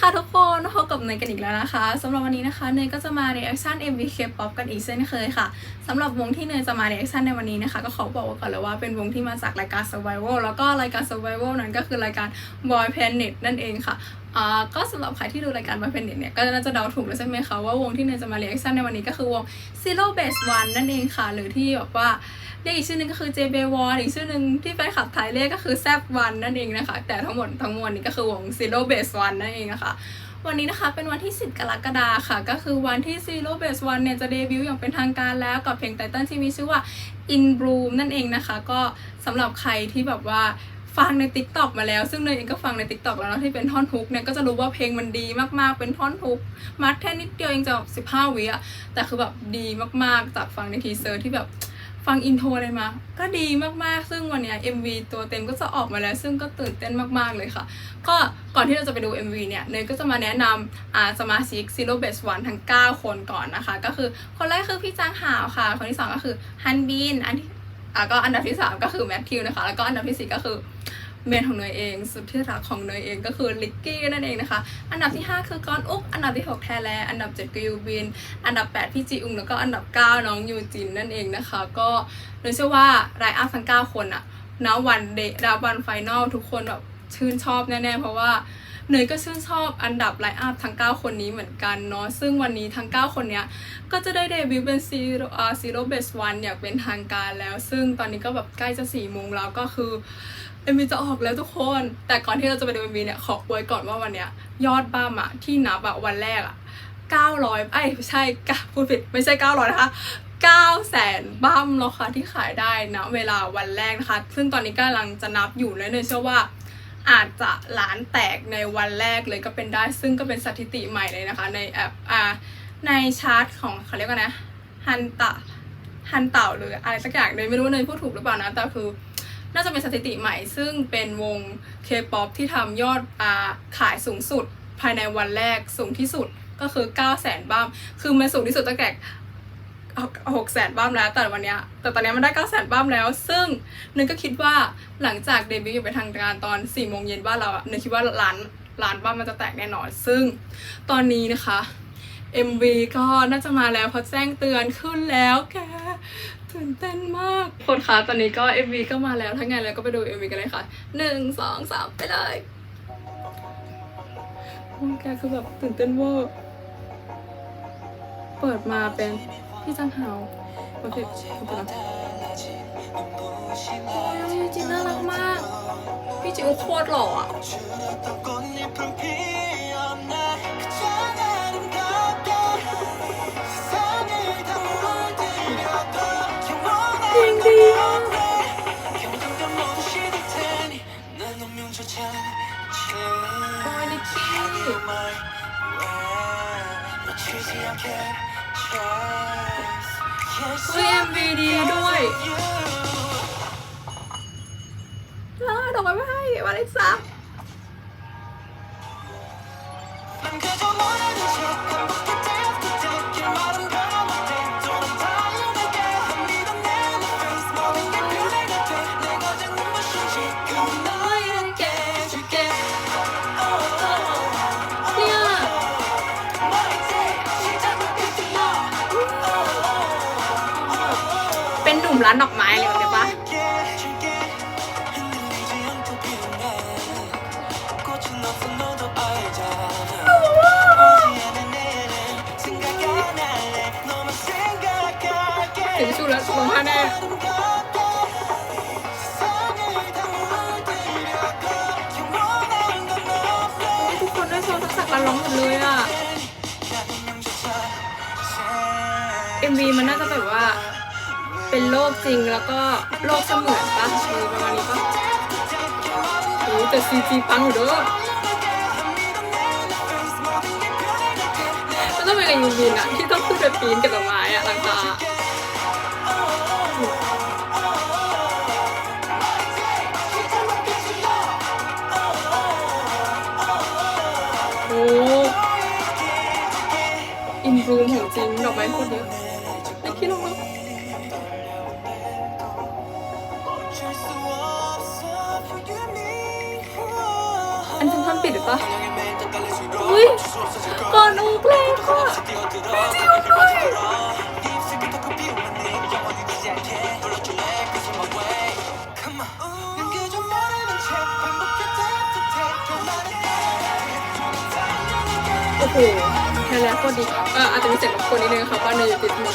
ค่ะทุกคนพบกับเนยกันอีกแล้วนะคะสำหรับวันนี้นะคะเนยก็จะมา reaction MV K-pop กันอีกเช่นเคยค่ะสำหรับวงที่เนยจะมา reaction ในวันนี้นะคะ ก็ขอบอกไว้ก่อนเลยว่าเป็นวงที่มาจากรายการ Survival แล้วก็รายการ Survival นั้นก็คือรายการ Boy Planet นั่นเองค่ะ อ่าก็สำหรับใครที่ดูรายการ Boy Planet เนี่ยก็น่าจะเดาถูกแล้วใช่ไหมคะว่าวงที่เนยจะมา reaction ในวันนี้ก็คือวง Zero Base One นั่นเองค่ะ หรือที่แบบว่าเรียกอีกชื่อนึงก็คือ JB w a r อีกชื่อนึงที่แฟนคลับไทยเรียกก็คือแซบวันนั่นเองนะคะ แต่ทั้งหมดทั้งมวลนี้ก็คือวง Zero Base One นั่นเองนะคะวันนี้นะคะเป็นวันที่ 10 กรกฎาคมค่ะ ก็คือวันที่ Zero Base One เนี่ยจะเดบิวต์อย่างเป็นทางการแล้วกับเพลงไตเติ้ลที่มีชื่อว่า In Bloom นั่นเองนะคะ ก็สำหรับใครที่แบบว่า ฟังใน t ิ k t o k มาแล้ว ซึ่งเนยเองก็ฟังใน t ิ k t o k แล้วเนะที่เป็นท่อนฮุกเนี่ยก็จะรู้ว่าเพลงมันดีมากๆเป็นท่อนฮุกมัดแค่นิดเดียวเองจะแบบ15วิอะแต่คือแบบดีมากๆจากฟังในทีเซอร์ที่แบบฟังอินโทรอะไรมา ก็ดีมากๆ ซึ่งวันนี้ MV ตัวเต็มก็จะออกมาแล้ว ซึ่งก็ตื่นเต้นมากๆเลยค่ะ ก็ก่อนที่เราจะไปดู MV เนี่ย เนยก็จะมาแนะนำอ่าสมาชิก Zero Base One ทั้ง 9 คนก่อนนะคะ ก็คือคนแรกคือพี่จางหาวค่ะ คนที่ 2 ก็คือฮันบิน อันที่ อ่าก็อันดับที่ 3 ก็คือแมทธิวนะคะ แล้วก็อันดับทีสี่4ก็คือเมนของเนยเอง สุดที่รักของเนยเองก็คือลิกกี้นั่นเองนะคะ อันดับที่ 5 คือกอนอุกอันดับที่ 6 แทแลอันดับ7ก็ยูบิน อันดับ 8 พี่จีอุงแล้วก็อันดับ 9 น้องยูจินนั่นเองนะคะ ก็เนยเชื่อว่าไรอัพทั้ง 9 คนอะณวันเดย์วันไฟนอลทุกคนแบบชื่นชอบแน่ๆ เพราะว่า เนยก็ชื่นชอบอันดับไลน์อัพทั้ง 9 คนนี้เหมือนกันเนาะซึ่งวันนี้ทั้ง 9 คนเนี้ยก็จะได้เดบิวต์เป็นซีโร่ซีโร่เบสวันอย่างเป็นทางการแล้ว ซึ่งตอนนี้ก็แบบใกล้จะ4โมงแล้วก็คือเอ็มวีจะออกแล้วทุกคน แต่ก่อนที่เราจะไปดูเอ็มวีเนี่ยขออวยก่อนว่าวันเนี้ยยอดบ้ามอะที่นับอะวันแรกอะ900ไอ้ยไม่ใช่กะพูดผิดไม่ใช่ 900 นะคะ9แสนบ้ามแล้วค่ะที่ขายได้นะเวลาวันแรกนะคะ ซึ่งตอนนี้กำลังจะนับอยู่และเนยเชื่อว่า อาจจะล้านแตกในวันแรกเลยก็เป็นได้ ซึ่งก็เป็นสถิติใหม่เลยนะคะ ในแอปอ่าในชาร์ตของเขาเรียกว่านะฮันตะฮันเต่าหรืออะไรสักอย่างเลยไม่รู้ว่าเนยพูดถูกหรือเปล่านะแต่คือน่าจะเป็นสถิติใหม่ ซึ่งเป็นวง K-POP ที่ทำยอดอาขายสูงสุด ภายในวันแรกสูงที่สุดก็คือ 9 0 0 0 0 0บ้ามคือมันสูงที่สุดตั้งแต่ หกแสนบ้ามแล้วแต่วันเนี้ยแต่ตอนเนี้ยมันได้9 0 0 0 0 0บ้ามแล้ว ซึ่งนึกก็คิดว่าหลังจากเดบิวต์อย่างเป็นทางการตอน4โมงเย็นบ้านเราอะนึกคิดว่าล้านล้านบ้ามมันจะแตกแน่นอน ซึ่งตอนนี้นะคะ MV ก็น่าจะมาแล้วเพราะแจ้งเตือนขึ้นแล้วแกตื่นเต้นมากคนคะตอนนี้ก็ MV ก็มาแล้วถ้าไงแล้วก็ไปดู MV กันเลยค่ะหนึ่งสองสามไปเลยแกคือแบบตื่นเต้นเวอร์เปิดมาเป็น พี่จังฮาโอเคขอบคุณนะจินน่ารักมาก พี่จิวโคตรหล่ออะ MV ดีด้วยลาดอกไม้ไม่ให้วันที่สาเนี่ย มร้านดอกไม้เลยแบบปะถึงชูแล้วลงผ้าแน่ทุกคนได้โชว์ทักษะการร้องหมดเลยอะ MV มันน่าจะแบบว่า เป็นโลกจริงแล้วก็โลกเสมือนปะเออประมาณนี้ปะโอ้แต่ซีจีปังอยู่เด้อแล้วต้องเป็นกับยูบินอะที่ต้องขึ้นไปปีนกับดอกไม้อะหลังคาโอ้อินบลูมของจริงดอกไม้โคตรเยอะ อันฉันท่อนปิดหรือปะอุ้ยก่อนอุกเลยค่ะไม่จริงด้วยโอ้โหแค่แล้วก็ดีเอออาจจะมีเสียงรบกวนนิดนึงค่ะเพราะเนยอยู่ติดถน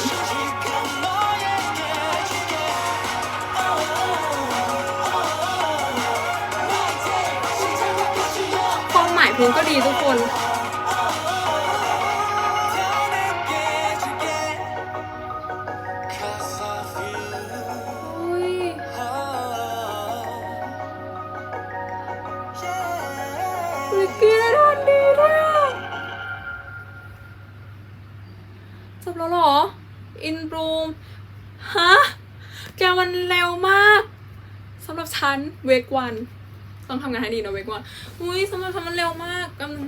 นความหมายเพลงก็ดีทุกคนอุ้ยลิกกี้ได้ทอนดีด้วยอะจบแล้วเหรอ อินบลูมฮะ แกมันเร็วมากสำหรับฉันเวกวัน ต้องทำงานให้ดีนะเวกวันอุ้ยสำหรับฉันมันเร็วมากกำลัง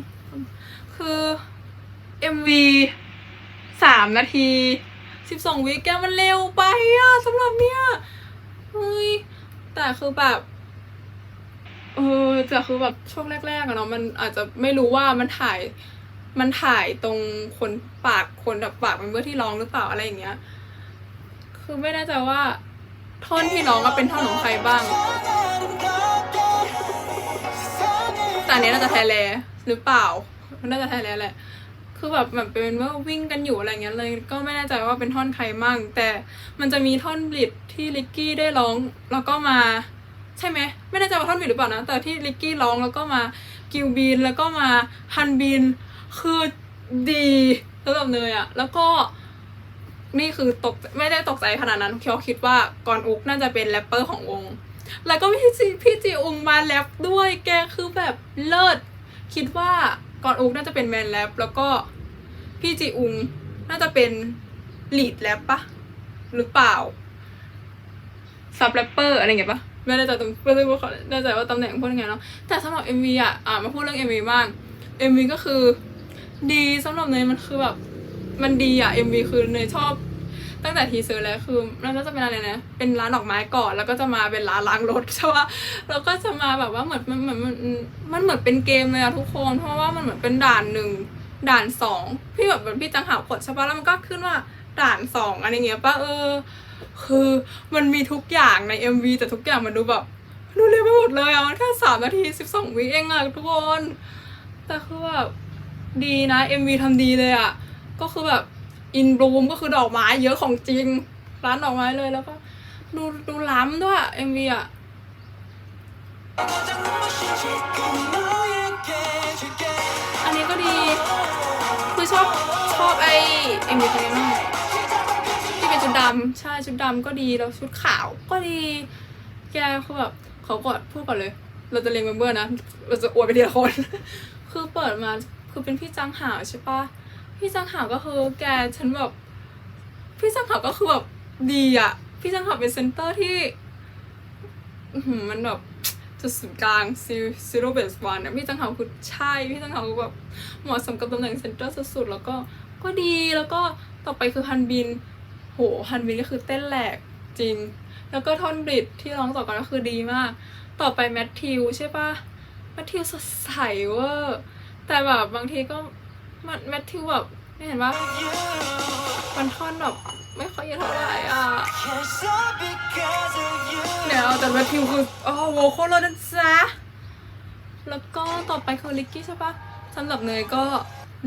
คือ MV สามนาทีสิบสองวิแกมันเร็วไปอะสำหรับเนี่ยเฮ้ยแต่คือแบบเออแต่คือแบบช่วงแรกๆอะเนาะมันอาจจะไม่รู้ว่ามันถ่ายมันถ่ายตรงคนปากคนแบบปากมันเมื่อที่ร้องหรือเปล่าอะไรอย่างเงี้ย คือไม่แน่ใจว่าท่อนที่ร้องอะเป็นท่อนของใครบ้าง อันนี้น่าจะไทยแลหรือเปล่า มันน่าจะไทยแลแหละ คือแบบแบบเป็นว่าวิ่งกันอยู่อะไรเงี้ยเลย ก็ไม่แน่ใจว่าเป็นท่อนใครมั่ง แต่มันจะมีท่อนบิดที่ลิกกี้ได้ร้องแล้วก็มาใช่ไหมไม่แน่ใจว่าท่อนบิดหรือเปล่านะ แต่ที่ลิกกี้ร้องแล้วก็มากิวบีนแล้วก็มาฮันบีนคือดีสำหรับเนยอะแล้วก็นี่คือตกไม่ได้ตกใจขนาดนั้นเพราะคิดว่า กอนอุกน่าจะเป็นแรปเปอร์ของวง แล้วก็พี่จีพี่จีอุงมาแรปด้วยแกคือแบบเลิศ คิดว่าก่อนอุกน่าจะเป็นแมนแรปแล้วก็พี่จีอุงน่าจะเป็นลีดแรปปะหรือเปล่าซับแรปเปอร์อะไรเงี้ยปะไม่แน่ใจตรงไม่รู้ว่าเขาแน่ใจว่าตำแหน่งพูดยังไงเนาะแต่สำหรับ MV อะอะมาพูดเรื่อง MV บ้าง MV ก็คือ ดีสำหรับเนยมันคือแบบมันดีอะ MV คือเนยชอบ ตั้งแต่ทีเซอร์แล้วคือมันก็จะเป็นอะไรนะ เป็นร้านดอกไม้ก่อน แล้วก็จะมาเป็นร้านล้างรถใช่ปะแล้วก็จะมาแบบว่าเหมือนมันเหมือนมันมันเหมือนเป็นเกมเลยอะทุกคน เพราะว่ามันเหมือนเป็นด่านหนึ่งด่านสองพี่แบบพี่จังหากดใช่ปะแล้วมันก็ขึ้นว่าด่านสองอะไรเงี้ยปะเออ คือมันมีทุกอย่างใน MV แต่ทุกอย่างมันดูแบบดูเร็วไปหมดเลยอะมันแค่สามนาทีสิบสองวิเองอะทุกคน แต่คือแบบดีนะ MV ทำดีเลยอะก็คือแบบ อินบลูมก็คือดอกไม้เยอะของจริง ร้านดอกไม้เลยแล้วก็ดูดูล้ำด้วย MV อะอันนี้ก็ดี คือชอบชอบไอเอ็มวีคนนี้มากที่เป็นชุดดำใช่ชุดดำก็ดีแล้วชุดขาวก็ดี แกคือแบบเขากดพูดก่อนเลย เราจะเรียงเมมเบอร์นะ เราจะอวดไปทีละคน คือเปิดมาคือเป็นพี่จังหาวใช่ปะ พี่จังหาก็คือแกฉันแบบพี่จังหาก็คือแบบดีอะพี่จังหาเป็นเซนเตอร์ที่มันแบบจุดศูนย์กลางซีโร่เบสวันเนี่ยพี่จังหาคือใช่พี่จังหาวคือแบบเหมาะสมกับตำแหน่งเซนเตอร์สุดๆแล้วก็ก็ดีแล้วก็ต่อไปคือฮันบิน โหฮันบินก็คือเต้นแหลกจริง แล้วก็ท่อนบริดที่ร้องต่อกันก็คือดีมาก ต่อไปแมทธิวใช่ปะแมทธิวสดใสเวอร์แต่แบบบางทีก็ มันแมทธิวแบบไม่เห็นว่ามันท่อนแบบไม่ค่อยเยอะเท่าไหร่อะเดี๋ยวแต่แมทธิวคือโอ้โหโคตรเลยนะจ๊ะแล้วก็ต่อไปคือลิกกี้ใช่ปะสำหรับเนยก็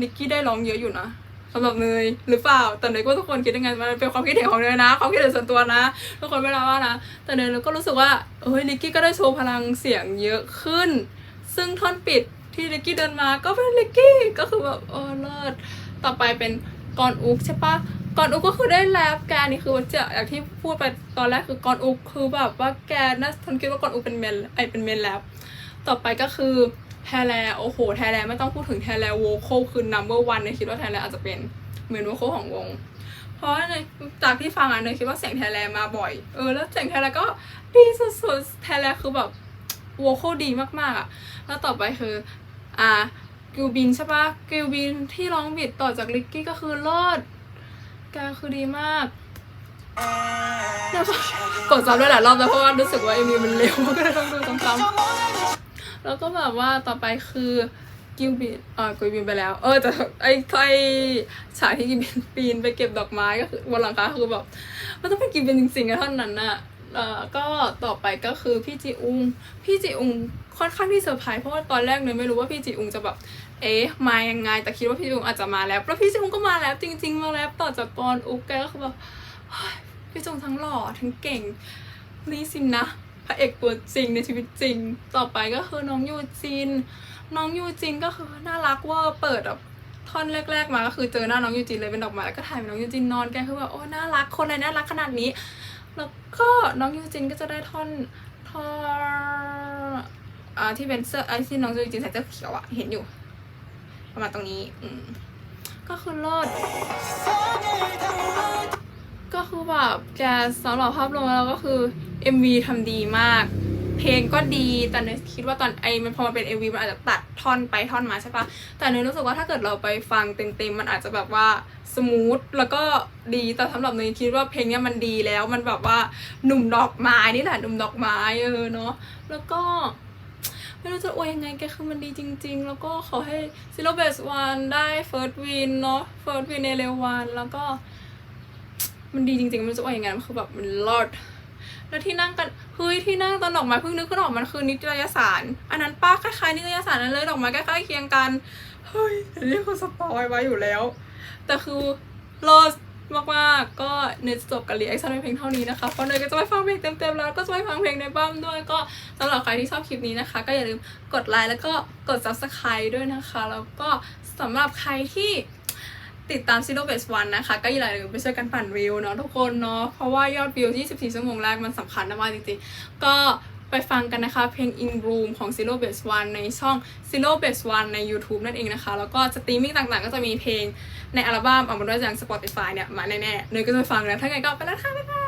ลิกกี้ได้ร้องเยอะอยู่นะสำหรับเนยหรือเปล่าแต่เนยก็ทุกคนคิดยังไงมันเป็นความคิดเห็นของเนยนะความคิดเห็นส่วนตัวนะ ทุกคนไม่รับว่านะ แต่เนยเราก็รู้สึกว่าเฮ้ยลิกกี้ก็ได้โชว์พลังเสียงเยอะขึ้น ซึ่งท่อนปิด ที่ลิกกี้เดินมาก็เป็นลิกกี้ก็คือแบบเออเลิศต่อไปเป็นกอนอุกใช่ปะกอนอุกก็คือได้แรปแกนี่คือจะอย่างที่พูดไปตอนแรกคือกอนอุกคือแบบว่าแกน่าทนคิดว่ากอนอุกเป็นเมนไอเป็นเมนแรปต่อไปก็คือแทแลโอ้โหแทแลไม่ต้องพูดถึงแทแลโวโคคือ number one เนี่ยคิดว่าแทแลอาจจะเป็นเมนโวโคของวง เพราะในจากที่ฟังอะเนยคิดว่าเสียงแทแลมาบ่อยเออแล้วเสียงแทแลก็ดีสุดๆแทแลคือแบบโวโคดีมากๆอะแล้วต่อไปคือ อ่ากิวบินใช่ปะกิวบินที่ร้องบิดต่อจากลิกกี้ก็คือเลิศแกคือดีมากกดซ้ำด้วยหลายรอบแล้วเพราะว่ารู้สึกว่าเอ็มวีมันเร็วก็เลยต้องดูซ้ำๆแล้วก็แบบว่าต่อไปคือกิวบินอ่ากุยบินไปแล้ว เออแต่ไอ้ไอ้ฉากที่กิวบินปีนไปเก็บดอกไม้ก็คือบนหลังคาคือแบบมันต้องเป็นกิวบินจริงๆอะเท่านั้นน่ะ เอ่อก็ต่อไปก็คือพี่จีอุง พี่จีอุงค่อนข้างที่เซอร์ไพรส์เพราะว่าตอนแรกเนี่ยไม่รู้ว่าพี่จีอุงจะแบบ เอ๊ะมายังไง แต่คิดว่าพี่จีอุงอาจจะมาแล้วแล้วพี่จีอุงก็มาแล้วจริง ๆ มาแล้วต่อจากตอนอุกแกก็คือแบบพี่จุงทั้งหล่อทั้งเก่งนี่สินะพระเอกตัวจริงในชีวิตจริง ต่อไปก็คือน้องยูจิน น้องยูจินก็คือน่ารักว่าเปิดแบบท่อนแรก ๆ มาก็คือเจอหน้าน้องยูจินเลยเป็นดอกไม้แล้วก็ถ่ายเป็นน้องยูจินนอนแกคือแบบโอ้น่ารักคนไหนน่ารักขนาดนี้ แล้วก็น้องยูจินก็จะได้ท่อนท่อนอ่าที่เป็นเสื้อไอ้ที่น้องยูจินใส่เสื้อเขียวอะเห็นอยู่ ประมาณตรงนี้อืมก็คือโลด ก็คือแบบแกสำหรับภาพรวมแล้วก็คือ MV ทำดีมาก เพลงก็ดี แต่เนยคิดว่าตอนไอ้มันพอมันเป็น MV มันอาจจะตัดท่อนไปท่อนมาใช่ปะแต่เนยรู้สึกว่าถ้าเกิดเราไปฟังเต็มๆมันอาจจะแบบว่าสมูทแล้วก็ดีแต่สำหรับเนยคิดว่าเพลงเนี้ยมันดีแล้วมันแบบว่าหนุ่มดอกไม้นี่แหละหนุ่มดอกไม้เออเนาะแล้วก็ไม่รู้จะอวยยังไงแกคือมันดีจริง ๆ แล้วก็ขอให้ Zero Base One ได้ First Win เนาะ First Win ในเร็ววันแล้วก็ มันดีจริงๆ มันจะอว่าอย่างไงมันคือแบบมันเลิศ แล้วที่นั่งกันเฮ้ยที่นั่งตอนดอกไม้เพิ่งนึกขึ้นออกมันคือนิตยสาร อันนั้นป้าคล้ายๆนิตยสารนั้นเลยดอกไม้ใกล้ๆเคียงกันเฮ้ยอันนี้คือสปอยไว้อยู่แล้ว แต่คือเลิศมากๆก็เนยจะจบกับรีแอคชั่นเพลงเท่านี้นะคะเพราะเนยก็จะไปฟังเพลงเต็มๆแล้วก็จะไปฟังเพลงในบ้ามด้วย ก็สำหรับใครที่ชอบคลิปนี้นะคะ ก็อย่าลืมกดไลค์แล้วก็กด subscribe ด้วยนะคะ แล้วก็สำหรับใครที่ ติดตาม Zero Base One นะคะ ก็อย่าลืมไปช่วยกันปั่นวิวเนาะทุกคนเนาะเพราะว่ายอดวิว 24 ชั่วโมงแรกมันสำคัญมากจริงๆ ก็ไปฟังกันนะคะ เพลง In Room ของ Zero Base One ในช่อง Zero Base One ใน YouTube นั่นเองนะคะ แล้วก็สตรีมมิ่งต่างๆ ก็จะมีเพลงในอัลบั้มออกมาด้วยอย่าง Spotify เนี่ย มาแน่ๆเนยก็จะไปฟังแล้วถ้าไงก็ไปแล้วค่ะบ๊ายบาย